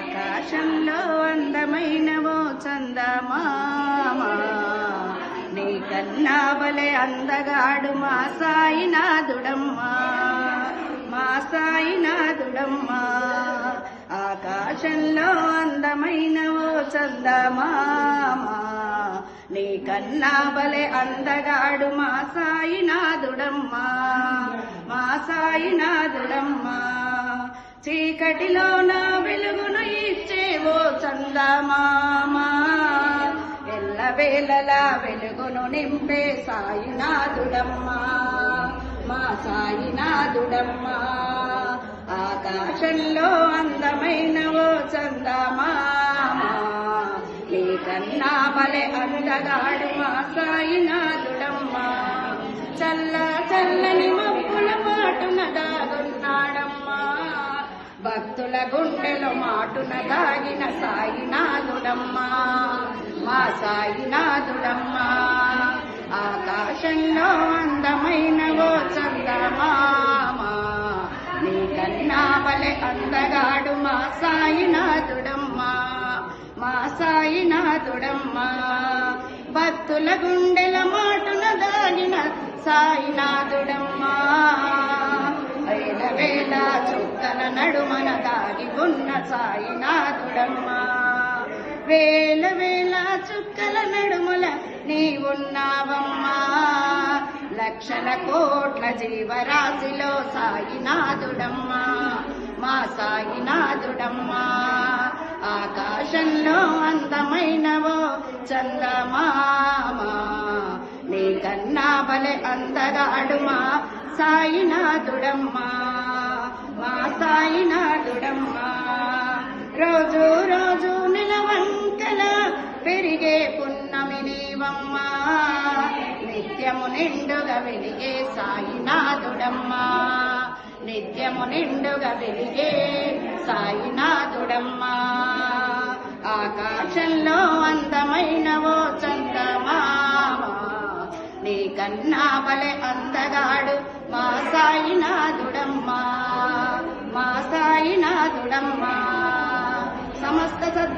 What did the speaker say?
ఆకాశంలో అందమైనవో చందమామా. నీ కన్నా బలే అందగాడు మా సాయినాథుడమ్మా. మా సాయినాథుడమ్మా. ఆకాశంలో అందమైనవో చందమామా. నీ కన్నా బలే అందగాడు మా సాయినాథుడమ్మా. మా సాయినాథుడమ్మా. చీకటిలో ఇచ్చేవో చందమామా ఎల్లవేళలా వెలుగును నింపే సాయినాథుడమ్మా మా సాయినాథుడమ్మా. ఆకాశంలో అందమైన ఓ చందమామా నీ కన్నా బలే అందగాడు మా సాయినాథుడమ్మా. చల్ల చల్ల భక్తుల గుండెలో మాటున దాగిన సాయినాథుడమ్మా మా సాయినాథుడమ్మా. ఆకాశంలో అందమైన ఓ చందమామా నీ కన్నా బలే అందగాడు మా సాయినాథుడమ్మా మా సాయినాథుడమ్మా. భక్తుల గుండెల మాటున దాగిన సాయినాథుడమ్మా. మన నడుమన దాగి ఉన్న సాయినాథుడమ్మా వేల వేల చుక్కల నడుముల నీ ఉన్నావమ్మా. లక్షల కోట్ల జీవరాశిలో సాయినాథుడమ్మా మా సాయినాథుడమ్మా ఆకాశంలో అందమైనవో చందమామా. నీ కన్నా బలె అందగాడుమా సాయినాథుడమ్మా రోజు రోజు నిలవంకల పెరిగే పున్నమి నీవమ్మా నిత్యము నిండుగా వెలిగే సాయినాథుడమ్మా. నిత్యము నిండుగా వెలిగే సాయినాథుడమ్మా. ఆకాశంలో అందమైన ఓ చందమామా. నీ కన్నా బలే అందగా